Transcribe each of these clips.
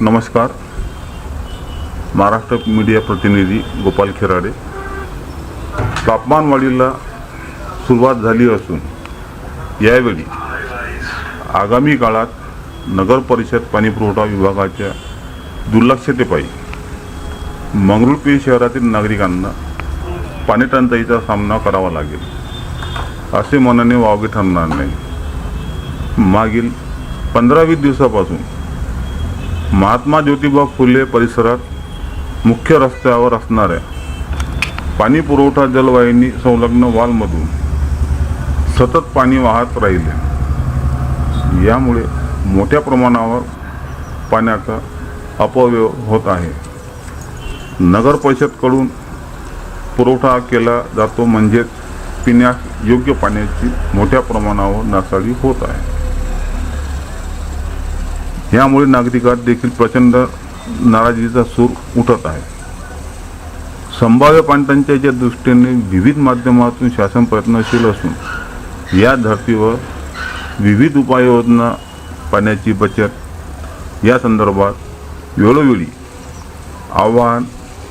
नमस्कार. महाराष्ट्र मीडिया प्रतिनिधी गोपाल खिराडे. तापमानवाढीला सुरुवात झाली असून यावेळी आगामी काळात नगर परिषद पाणीपुरवठा विभागाच्या दुर्लक्षतेपायी मंगरुळपीर शहरातील नागरिकांना पाणीटंचाईचा सामना करावा लागेल असे मनाने वावगे ठरणार नाही. मागील पंधरा वीस दिवसापासून महात्मा ज्योतिबा फुले परिसरात मुख्य रस्त्यावर असणाऱ्या पाणी पुरवठा जलवाहिनी संलग्न वालमधून सतत पाणी वाहत राहिले. यामुळे मोठ्या प्रमाणावर पाण्याचा अपव्यय होत आहे. नगर परिषदकडून पुरवठा केला जातो म्हणजेच पिण्यास योग्य पाण्याची मोठ्या प्रमाणावर नासाडी होत आहे. यामुळे नागरिकात देखील प्रचंड नाराजीचा सूर उठत आहे. संभाव्य पाणटंचाईच्या दृष्टीने विविध माध्यमातून शासन प्रयत्नशील असून या धर्तीवर विविध उपाययोजना पाण्याची बचत या संदर्भात वेळोवेळी आव्हान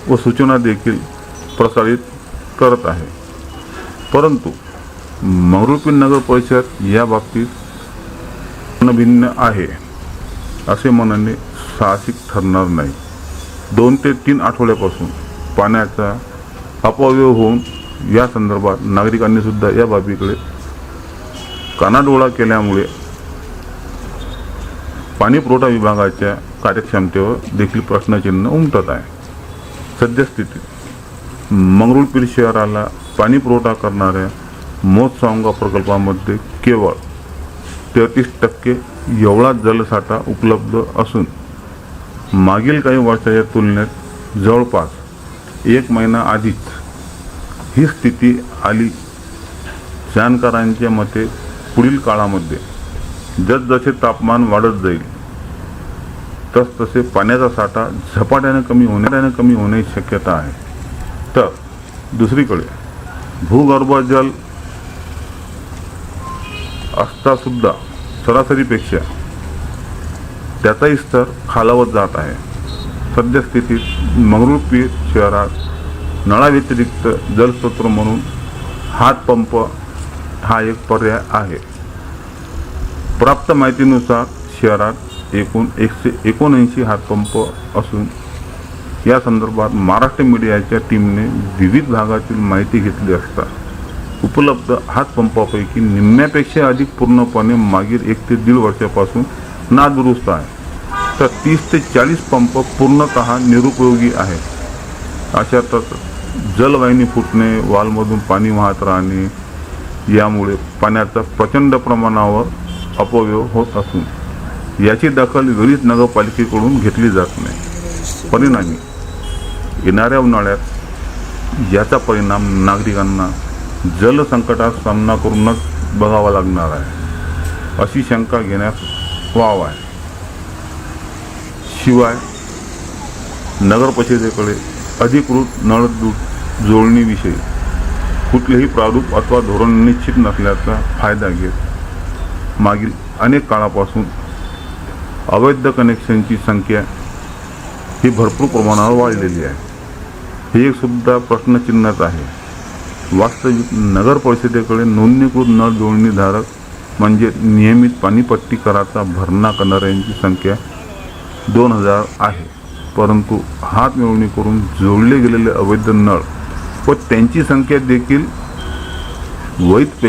व सूचना देखील प्रसारित करत आहे. परंतु मंगरुळपीर नगर परिषद या बाबतीत भिन्न आहे. असे मनाने साहसिक ठरणार नाही. दोन ते तीन आठवड्यापासून पाण्याचा अपव्यय होऊन या संदर्भात नागरिकांनी सुद्धा या बाबीकडे कानाडोळा केल्यामुळे पाणी पुरवठा विभागाच्या कार्यक्षमतेवर देखील प्रश्नचिन्ह उमटत आहे. सद्यस्थितीत मंगरुळपीर शहराला पाणी पुरवठा करणाऱ्या मोतसांगा प्रकल्पामध्ये केवळ तेहतीस टक्के एवढा जलसाठा उपलब्ध असून मागील काही वर्षाच्या तुलनेत जवळपास एक महिना आधीच ही स्थिती आली. जाणकारांच्या मते पुढील काळामध्ये जसजसे तापमान वाढत जाईल तसतसे पाण्याचा साठा झपाट्याने कमी होण्याने कमी होण्याची शक्यता आहे. तर दुसरीकडे भूगर्भजल असतासुद्धा सरासरीपेक्षा त्याचाही स्तर खालावत जात आहे. सद्यस्थितीत मंगरुळपीर शहरात नळाव्यतिरिक्त जलस्रोत म्हणून हातपंप हा एक पर्याय आहे. प्राप्त माहितीनुसार शहरात एकूण एकशे एकोणऐंशी हातपंप असून या संदर्भात महाराष्ट्र मीडियाच्या टीमने विविध भागातील माहिती घेतली असता उपलब्ध हातपंपापैकी निम्म्यापेक्षा अधिक पूर्णपणे मागील एक ते दीड वर्षापासून नादुरुस्त आहे. तर तीस ते चाळीस पंप पूर्णतः निरुपयोगी आहे अशातच जलवाहिनी फुटणे वालमधून पाणी वाहत राहणे यामुळे पाण्याचा प्रचंड प्रमाणावर अपव्यय होत असून याची दखल वेळीच नगरपालिकेकडून घेतली जात नाही. परिणामी येणाऱ्या उन्हाळ्यात याचा परिणाम नागरिकांना जलसंकटात सामना करूनच बघावा लागणार आहे. अशी शंका घेण्यास वाव आहे. शिवाय नगरपरिषदेकडे अधिकृत नळदूत जोडणीविषयी कुठलेही प्रारूप अथवा धोरण निश्चित नसल्याचा फायदा घेत मागील अनेक काळापासून अवैध कनेक्शनची संख्या ही भरपूर प्रमाणावर वाढलेली आहे. हे एक सुद्धा प्रश्नचिन्हच आहे. वास्तविक नगर परिषदेकडे नोंदणीकृत नळ जोडणीधारक म्हणजे नियमित पाणीपट्टी कराचा भरणा करणाऱ्यांची संख्या दोन हजार आहे. परंतु हात मिळवणी करून जोडले गेलेले अवैध नळ व त्यांची संख्या देखील वैध